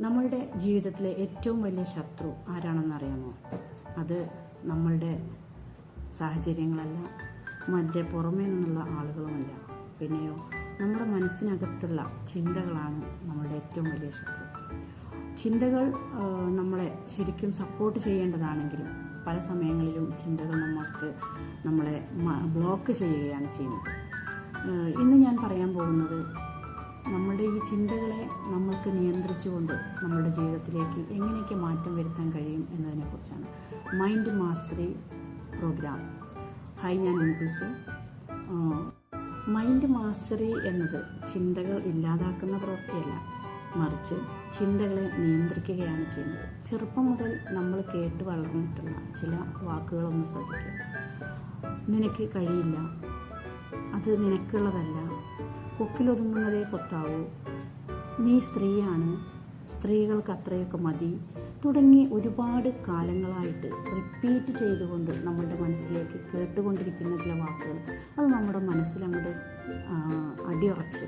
നമ്മളുടെ ജീവിതത്തിലെ ഏറ്റവും വലിയ ശത്രു ആരാണെന്ന് അറിയാമോ? അത് നമ്മളുടെ സാഹചര്യങ്ങളല്ല മറ്റേ പുറമേ നിന്നുള്ള ആളുകളുമല്ല. പിന്നെയോ നമ്മുടെ മനസ്സിനകത്തുള്ള ചിന്തകളാണ് നമ്മളുടെ ഏറ്റവും വലിയ ശത്രു. ചിന്തകൾ നമ്മളെ ശരിക്കും സപ്പോർട്ട് ചെയ്യേണ്ടതാണെങ്കിലും പല സമയങ്ങളിലും ചിന്തകൾ നമ്മൾക്ക് നമ്മളെ ബ്ലോക്ക് ചെയ്യുകയാണ് ചെയ്യുന്നത്. ഇന്ന് ഞാൻ പറയാൻ പോകുന്നത് നമ്മളുടെ ഈ ചിന്തകളെ നമ്മൾക്ക് നിയന്ത്രിച്ചുകൊണ്ട് നമ്മുടെ ജീവിതത്തിലേക്ക് എങ്ങനെയൊക്കെ മാറ്റം വരുത്താൻ കഴിയും എന്നതിനെക്കുറിച്ചാണ്. മൈൻഡ് മാസ്റ്ററി പ്രോഗ്രാം ഹായ് ഞാൻ ഉൻകുൽസു മൈൻഡ് മാസ്റ്ററി എന്നത് ചിന്തകൾ ഇല്ലാതാക്കുന്ന പ്രവൃത്തിയല്ല. മറിച്ച് ചിന്തകളെ നിയന്ത്രിക്കുകയാണ് ചെയ്യുന്നത്. ചെറുപ്പം മുതൽ നമ്മൾ കേട്ട് വളർന്നിട്ടുള്ള ചില വാക്കുകളൊന്ന് ശ്രദ്ധിക്കുക. നിനക്ക് കഴിയില്ല. അത് നിനക്കുള്ളതല്ല. കൊക്കിലൊതുങ്ങുന്നതേ കൊത്താവൂ. നീ സ്ത്രീയാണ് സ്ത്രീകൾക്ക് അത്രയൊക്കെ മതി. തുടങ്ങി ഒരുപാട് കാലങ്ങളായിട്ട് റിപ്പീറ്റ് ചെയ്തുകൊണ്ട് നമ്മളുടെ മനസ്സിലേക്ക് കേട്ടുകൊണ്ടിരിക്കുന്ന ചില വാക്കുകൾ. അത് നമ്മുടെ മനസ്സിലങ്ങോട്ട് ആ, അടിയുറച്ച്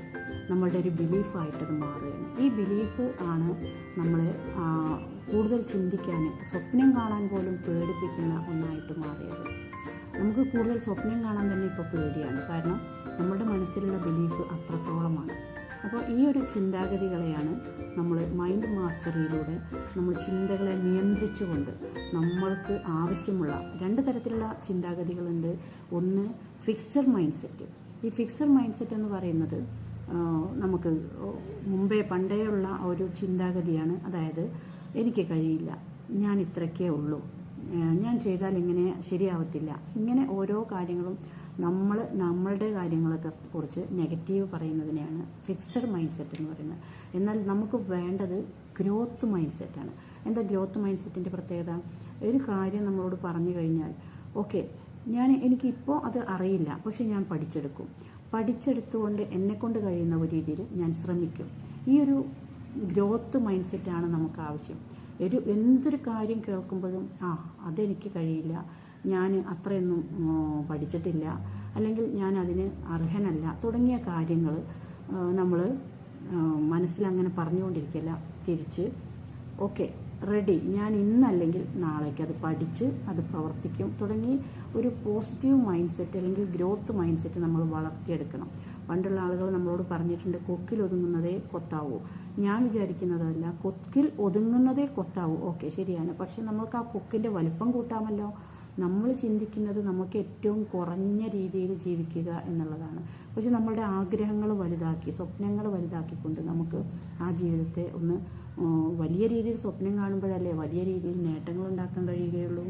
നമ്മളുടെ ഒരു ബിലീഫായിട്ടത് മാറുകയാണ്. ഈ ബിലീഫ് ആണ് നമ്മളെ കൂടുതൽ ചിന്തിക്കാൻ സ്വപ്നം കാണാൻ പോലും പേടിപ്പിക്കുന്ന ഒന്നായിട്ട് മാറിയത്. നമുക്ക് കൂടുതൽ സ്വപ്നം കാണാൻ തന്നെ ഇപ്പോൾ പേടിയാണ്. കാരണം നമ്മുടെ മനസ്സിലുള്ള ബിലീഫ് അത്രത്തോളമാണ്. അപ്പോൾ ഈ ഒരു ചിന്താഗതികളെയാണ് നമ്മൾ മൈൻഡ് മാസ്റ്ററിയിലൂടെ നമ്മൾ ചിന്തകളെ നിയന്ത്രിച്ചുകൊണ്ട് നമ്മൾക്ക് ആവശ്യമുള്ള രണ്ട് തരത്തിലുള്ള ചിന്താഗതികളുണ്ട്. ഒന്ന് ഫിക്സഡ് മൈൻഡ് സെറ്റ് ഈ ഫിക്സഡ് മൈൻഡ് സെറ്റ് എന്ന് പറയുന്നത് നമുക്ക് മുമ്പേ പണ്ടേയുള്ള ഒരു ചിന്താഗതിയാണ്. അതായത് എനിക്ക് കഴിയില്ല ഞാൻ ഇത്രയ്ക്കേ ഉള്ളൂ. ഞാൻ ചെയ്താൽ ഇങ്ങനെ ശരിയാവത്തില്ല. ഇങ്ങനെ ഓരോ കാര്യങ്ങളും നമ്മൾ നമ്മളുടെ കാര്യങ്ങളൊക്കെ കുറിച്ച് നെഗറ്റീവ് പറയുന്നതിനെയാണ് ഫിക്സഡ് മൈൻഡ് സെറ്റ് എന്ന് പറയുന്നത്. എന്നാൽ നമുക്ക് വേണ്ടത് ഗ്രോത്ത് മൈൻഡ് സെറ്റാണ് എന്താ ഗ്രോത്ത് മൈൻഡ് സെറ്റിന്റെ പ്രത്യേകത? ഒരു കാര്യം നമ്മളോട് പറഞ്ഞു കഴിഞ്ഞാൽ ഓക്കെ ഞാൻ എനിക്കിപ്പോൾ അത് അറിയില്ല പക്ഷെ ഞാൻ പഠിച്ചെടുക്കും. പഠിച്ചെടുത്തുകൊണ്ട് എന്നെക്കൊണ്ട് കഴിയുന്ന ഒരു രീതിയിൽ ഞാൻ ശ്രമിക്കും. ഈ ഒരു ഗ്രോത്ത് മൈൻഡ് സെറ്റാണ് നമുക്ക് ആവശ്യം. ഒരു എന്തൊരു കാര്യം കേൾക്കുമ്പോഴും ആ അതെനിക്ക് കഴിയില്ല. ഞാൻ അത്രയൊന്നും പഠിച്ചിട്ടില്ല. അല്ലെങ്കിൽ ഞാൻ അതിന് അർഹനല്ല. തുടങ്ങിയ കാര്യങ്ങൾ നമ്മൾ മനസ്സിലങ്ങനെ പറഞ്ഞുകൊണ്ടിരിക്കില്ല തിരിച്ച്. ഓക്കെ. റെഡി ഞാൻ ഇന്നല്ലെങ്കിൽ നാളേക്ക് അത് പഠിച്ച് അത് പ്രവർത്തിക്കും. തുടങ്ങി ഒരു പോസിറ്റീവ് മൈൻഡ് സെറ്റ് അല്ലെങ്കിൽ ഗ്രോത്ത് മൈൻഡ് സെറ്റ് നമ്മൾ വളർത്തിയെടുക്കണം. പണ്ടുള്ള ആളുകൾ നമ്മളോട് പറഞ്ഞിട്ടുണ്ട് കൊക്കിൽ ഒതുങ്ങുന്നതേ കൊത്താവൂ. ഞാൻ വിചാരിക്കുന്നതല്ല കൊക്കിൽ ഒതുങ്ങുന്നതേ കൊത്താവൂ. ഓക്കെ ശരിയാണ്. പക്ഷെ നമ്മൾക്ക് ആ കൊക്കിന്റെ വലിപ്പം കൂട്ടാമല്ലോ. നമ്മൾ ചിന്തിക്കുന്നത് നമുക്ക് ഏറ്റവും കുറഞ്ഞ രീതിയിൽ ജീവിക്കുക എന്നുള്ളതാണ്. പക്ഷെ നമ്മളുടെ ആഗ്രഹങ്ങൾ വലുതാക്കി സ്വപ്നങ്ങൾ വലുതാക്കിക്കൊണ്ട് നമുക്ക് ആ ജീവിതത്തെ ഒന്ന് വലിയ രീതിയിൽ സ്വപ്നം കാണുമ്പോഴല്ലേ വലിയ രീതിയിൽ നേട്ടങ്ങൾ ഉണ്ടാക്കാൻ കഴിയുകയുള്ളൂ?